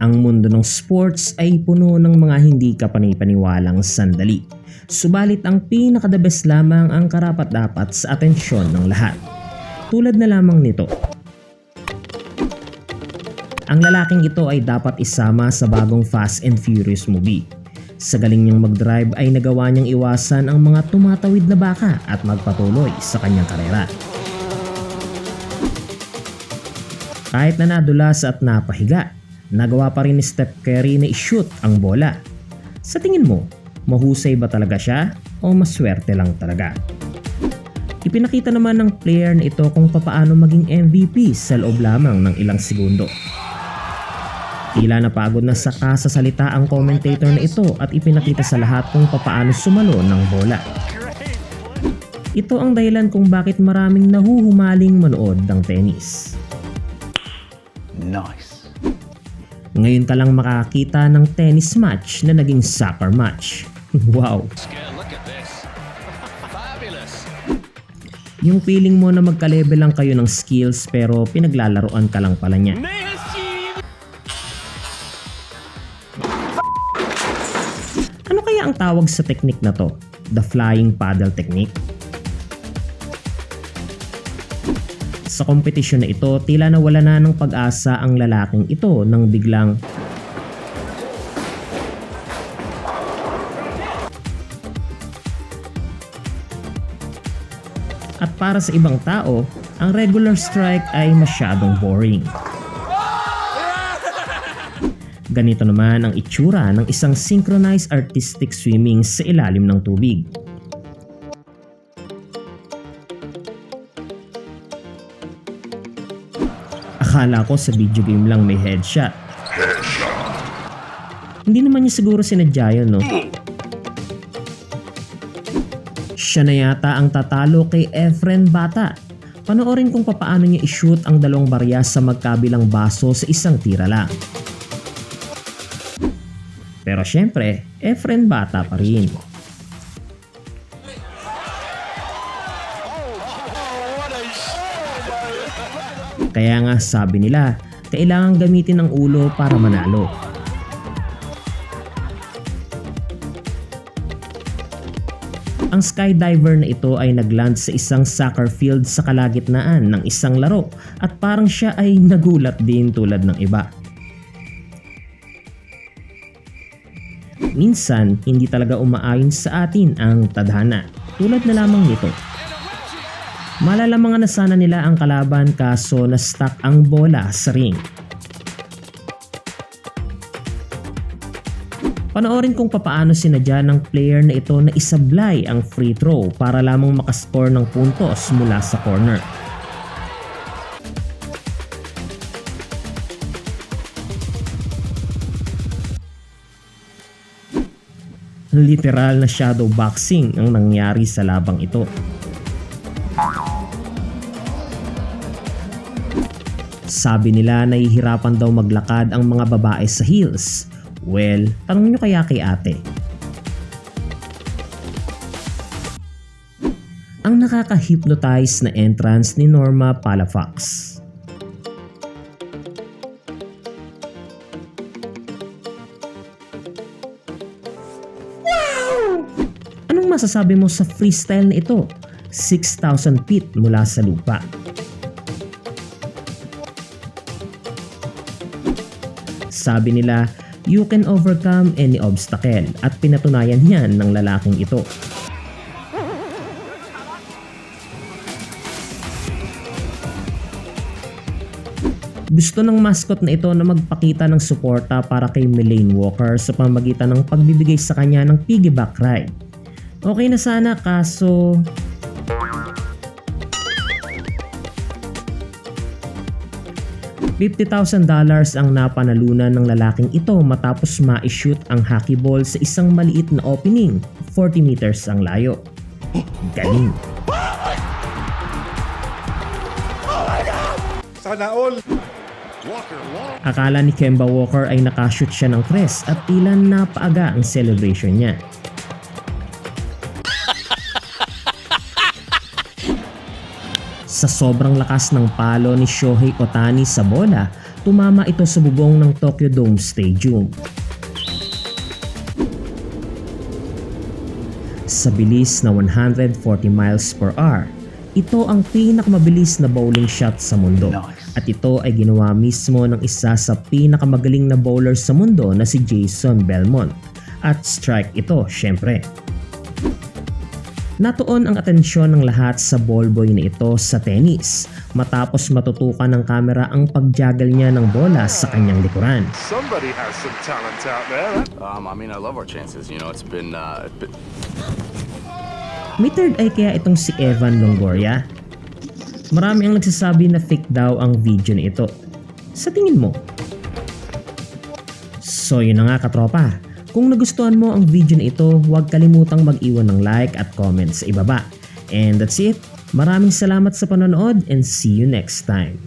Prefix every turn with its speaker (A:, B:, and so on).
A: Ang mundo ng sports ay puno ng mga hindi kapanipaniwalang sandali. Subalit ang pinaka-the lamang ang karapat-dapat sa atensyon ng lahat. Tulad na lamang nito. Ang lalaking ito ay dapat isama sa bagong Fast and Furious movie. Sa galing niyang mag-drive ay nagawa niyang iwasan ang mga tumatawid na baka at magpatuloy sa kanyang karera. Kahit na nadulas at napahiga, nagawa pa rin ni Steph Curry na i-shoot ang bola. Sa tingin mo, mahusay ba talaga siya o maswerte lang talaga? Ipinakita naman ng player na ito kung papaano maging MVP sa loob lamang ng ilang segundo. Tila napagod na sa kasasalita ang commentator na ito at ipinakita sa lahat kung papaano sumalo ng bola. Ito ang dahilan kung bakit maraming nahuhumaling manood ng tennis.
B: Nice.
A: Ngayon ka lang makakita ng tennis match na naging soccer match. wow! Yung feeling mo na magka-level lang kayo ng skills pero pinaglalaroan ka lang pala niya. Ano kaya ang tawag sa technique na to? The flying paddle technique? Sa kompetisyon na ito, tila nawala na ng pag-asa ang lalaking ito nang biglang At para sa ibang tao, ang regular strike ay masyadong boring. Ganito naman ang itsura ng isang synchronized artistic swimming sa ilalim ng tubig. Akala ko sa video game lang may headshot. Hindi naman niya siguro sinadya yun, no? Siya na yata ang tatalo kay Efren Bata. Panoorin kung papaano niya i-shoot ang dalawang barya sa magkabilang baso sa isang tira lang. Pero syempre, Efren Bata pa rin. Kaya nga sabi nila, kailangan gamitin ang ulo para manalo. Ang skydiver na ito ay nagland sa isang soccer field sa kalagitnaan ng isang laro at parang siya ay nagulat din tulad ng iba. Minsan, hindi talaga umaayon sa atin ang tadhana tulad na lamang nito. Malalamangan na sana nila ang kalaban kaso na-stuck ang bola sa ring. Panoorin kung papaano sinadya ng player na ito na isablay ang free throw para lamang makascore ng puntos mula sa corner. Literal na shadow boxing ang nangyari sa labang ito. Sabi nila nahihirapan daw maglakad ang mga babae sa heels. Well, tanong nyo kaya kay ate. Ang nakaka-hypnotize na entrance ni Norma Palafox. Anong masasabi mo sa freestyle na ito? 6,000 feet mula sa lupa. Sabi nila, you can overcome any obstacle at pinatunayan yan ng lalaking ito. Gusto ng mascot na ito na magpakita ng suporta para kay Melaine Walker sa pamagitan ng pagbibigay sa kanya ng piggyback ride. Okay na sana kaso $50,000 ang napanalunan ng lalaking ito matapos ma-shoot ang hockey ball sa isang maliit na opening, 40 meters ang layo. Galing!
C: Sana all.
A: Akala ni Kemba Walker ay nakashoot siya ng tres at tila napaaga ang celebration niya. Sa sobrang lakas ng palo ni Shohei Otani sa bola tumama ito sa bubong ng Tokyo Dome Stadium. Sa bilis na 140 miles per hour, ito ang pinakamabilis na bowling shot sa mundo. At ito ay ginawa mismo ng isa sa pinakamagaling na bowler sa mundo na si Jason Belmont. At strike ito, syempre. Natuon ang atensyon ng lahat sa ballboy na ito sa tennis matapos matutukan ng kamera ang pagjagal niya ng bola sa kanyang likuran.
B: Somebody has some talent out there.
C: Um, I mean, I love our chances. You know, it's been, uh, it's been
A: May third eye kaya itong si Evan Longoria? Marami ang nagsasabi na fake daw ang video na ito. Sa tingin mo? So yun na nga katropa. Kung nagustuhan mo ang video na ito, huwag kalimutang mag-iwan ng like at comment sa ibaba. And that's it. Maraming salamat sa panonood and see you next time.